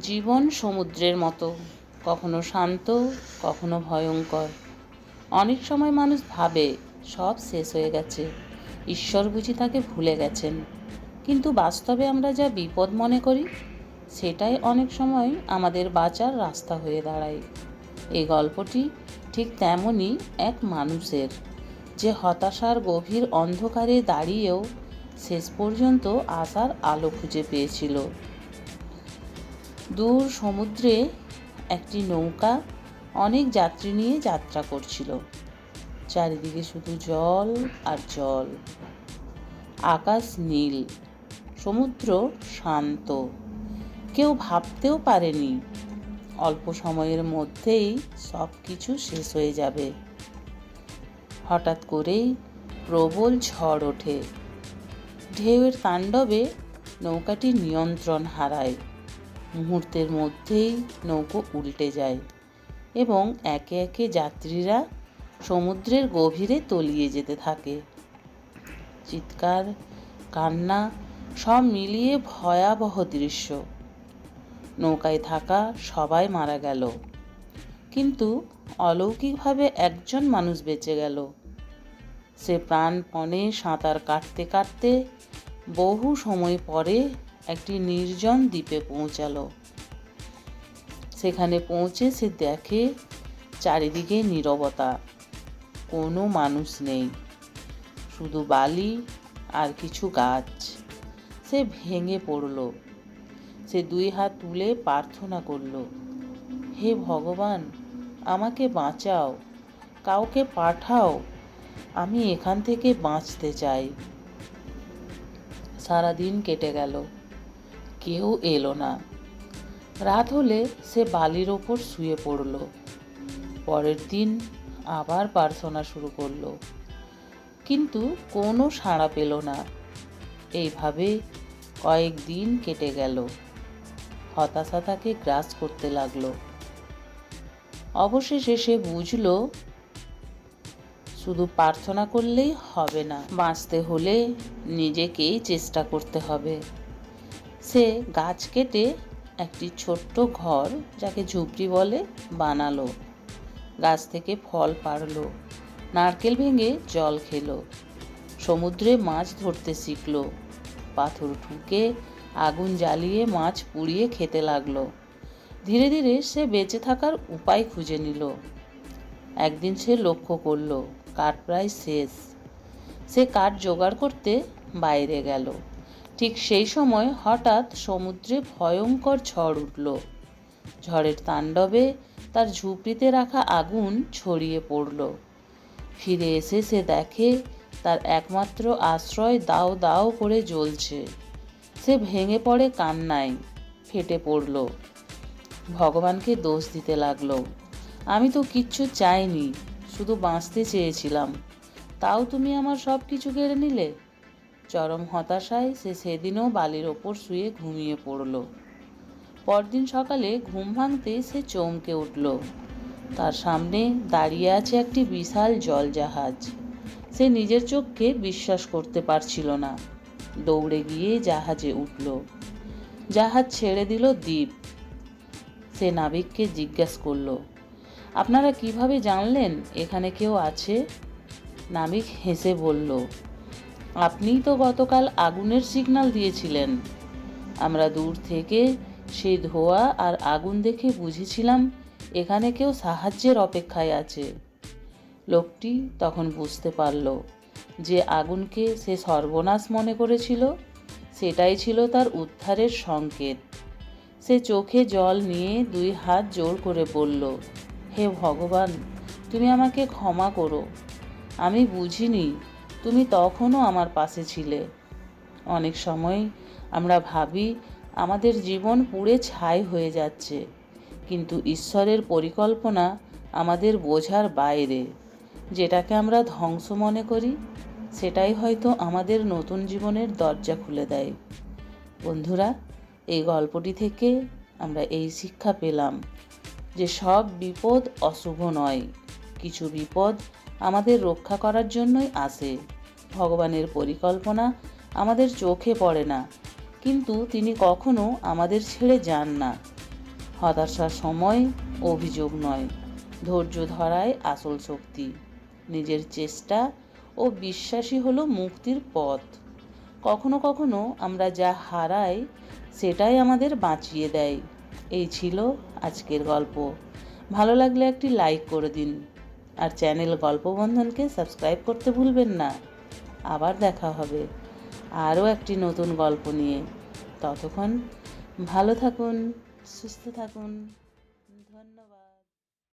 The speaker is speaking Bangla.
জীবন সমুদ্রের মতো, কখনো শান্ত, কখনো ভয়ঙ্কর। অনেক সময় মানুষ ভাবে, সব শেষ হয়ে গেছে, ঈশ্বর বুঝি তাকে ভুলে গেছেন। কিন্তু বাস্তবে আমরা যা বিপদ মনে করি, সেটাই অনেক সময় আমাদের বাঁচার রাস্তা হয়ে দাঁড়ায়। এই গল্পটি ঠিক তেমনই এক মানুষের, যে হতাশার গভীর অন্ধকারে দাঁড়িয়েও শেষ পর্যন্ত আসার আলো খুঁজে পেয়েছিল। দূর সমুদ্রে একটি নৌকা অনেক যাত্রী নিয়ে যাত্রা করছিল। চারিদিকে শুধু জল আর জল। আকাশ নীল, সমুদ্র শান্ত। কেউ ভাবতেও পারেনি, অল্প সময়ের মধ্যেই সব কিছু শেষ হয়ে যাবে। হঠাৎ করেই প্রবল ঝড় ওঠে। ঢেউয়ের তাণ্ডবে নৌকাটি নিয়ন্ত্রণ হারায়। মুহূর্তের মধ্যেই নৌকো উল্টে যায় এবং একে একে যাত্রীরা সমুদ্রের গভীরে তলিয়ে যেতে থাকে। চিৎকার, কান্না সব মিলিয়ে ভয়াবহ দৃশ্য। নৌকায় থাকা সবাই মারা গেল। কিন্তু অলৌকিকভাবে একজন মানুষ বেঁচে গেল। সে প্রাণপণে সাঁতার কাটতে কাটতে বহু সময় পরে একটি নির্জন দ্বীপে পৌঁছালো। সেখানে পৌঁছে সে দেখে চারিদিকে নীরবতা। কোনো মানুষ নেই। শুধু বালি আর কিছু গাছ। সে ভেঙে পড়ল। সে দুই হাত তুলে প্রার্থনা করল, হে ভগবান, আমাকে বাঁচাও। কাউকে পাঠাও। আমি এখান থেকে বাঁচতে চাই। সারাদিন কেটে গেল। কেউ এলো না। রাত হলে সে বালির ওপর শুয়ে পড়ল। পরের দিন আবার প্রার্থনা শুরু করল। কিন্তু কোনো সাড়া পেল না। এইভাবে কয়েকদিন কেটে গেল। হতাশা তাকে গ্রাস করতে লাগল। অবশেষে সে বুঝল, শুধু প্রার্থনা করলেই হবে না। বাঁচতে হলে নিজেকেই চেষ্টা করতে হবে। সে গাছ কেটে একটি ছোট্ট ঘর যাকে ঝুপড়ি বলে বানালো। গাছ থেকে ফল পারল নারকেল ভেঙে জল খেলো, সমুদ্রে মাছ ধরতে শিখল, পাথর ঠুকে আগুন জ্বালিয়ে মাছ পুড়িয়ে খেতে লাগল। ধীরে ধীরে সে বেঁচে থাকার উপায় খুঁজে নিল। একদিন সে লক্ষ্য করল, কাঠ প্রায় শেষ। সে কাঠ জোগাড় করতে বাইরে গেল। ঠিক সেই সময় হঠাৎ সমুদ্রে ভয়ঙ্কর ঝড় উঠল। ঝড়ের তাণ্ডবে তার ঝুপড়িতে রাখা আগুন ছড়িয়ে পড়ল। ফিরে এসে সে দেখে তার একমাত্র আশ্রয় দাও দাও করে জ্বলছে। সে ভেঙে পড়ে কান্নায়, ফেটে পড়ল। ভগবানকে দোষ দিতে লাগল। আমি তো কিচ্ছু চাইনি, শুধু বাঁচতে চেয়েছিলাম। তাও তুমি আমার সব কিছু কেড়ে নিলে? চরম হতাশায় সে সেদিনও বালির ওপর শুয়ে ঘুমিয়ে পড়ল। পরদিন সকালে ঘুম ভাঙতে সে চমকে উঠল। তার সামনে দাঁড়িয়ে আছে একটি বিশাল জলজাহাজ। সে নিজের চোখকে বিশ্বাস করতে পারছিল না। দৌড়ে গিয়ে জাহাজে উঠল। জাহাজ ছেড়ে দিল দ্বীপ। সে নাবিককে জিজ্ঞেস করল, আপনারা কীভাবে জানলেন এখানে কেউ আছে? নাবিক হেসে বলল আপনিই তো গতকাল আগুনের সিগন্যাল দিয়েছিলেন। আমরা দূর থেকে সেই ধোয়া আর আগুন দেখে বুঝেছিলাম এখানে কেউ সাহায্যের অপেক্ষায় আছে। লোকটি তখন বুঝতে পারল যে আগুনকে সে সর্বনাশ মনে করেছিল, সেটাই ছিল তার উদ্ধারের সংকেত। সে চোখে জল নিয়ে দুই হাত জোর করে বলল, হে ভগবান, তুমি আমাকে ক্ষমা করো। আমি বুঝিনি তুমি তখনও আমার পাশে ছিলে। অনেক সময় আমরা ভাবি, আমাদের জীবন পুড়ে ছাই হয়ে যাচ্ছে, কিন্তু ঈশ্বরের পরিকল্পনা আমাদের বোঝার বাইরে। যেটাকে আমরা ধ্বংস মনে করি, সেটাই হয়তো আমাদের নতুন জীবনের দরজা খুলে দেয়। বন্ধুরা, এই গল্পটি থেকে আমরা এই শিক্ষা পেলাম যে সব বিপদ অশুভ নয়, কিছু বিপদ আমাদের রক্ষা করার জন্যই আসে ভগবানের পরিকল্পনা আমাদের চোখে পড়ে না, কিন্তু তিনি কখনো আমাদের ছেড়ে যান না। হতাশার সময় অভিযোগ নয়, ধৈর্য ধরায় আসল শক্তি। নিজের চেষ্টা ও বিশ্বাসী হলো মুক্তির পথ। কখনো কখনো আমরা যা হারাই, সেটাই আমাদের বাঁচিয়ে দেয়। এই ছিল আজকের গল্প। ভালো লাগলে একটি লাইক করে দিন। আর চ্যানেল গল্পবন্ধনকে সাবস্ক্রাইব করতে ভুলবেন না। আবার দেখা হবে আরও একটি নতুন গল্প নিয়ে। ততক্ষণ ভালো থাকুন, সুস্থ থাকুন।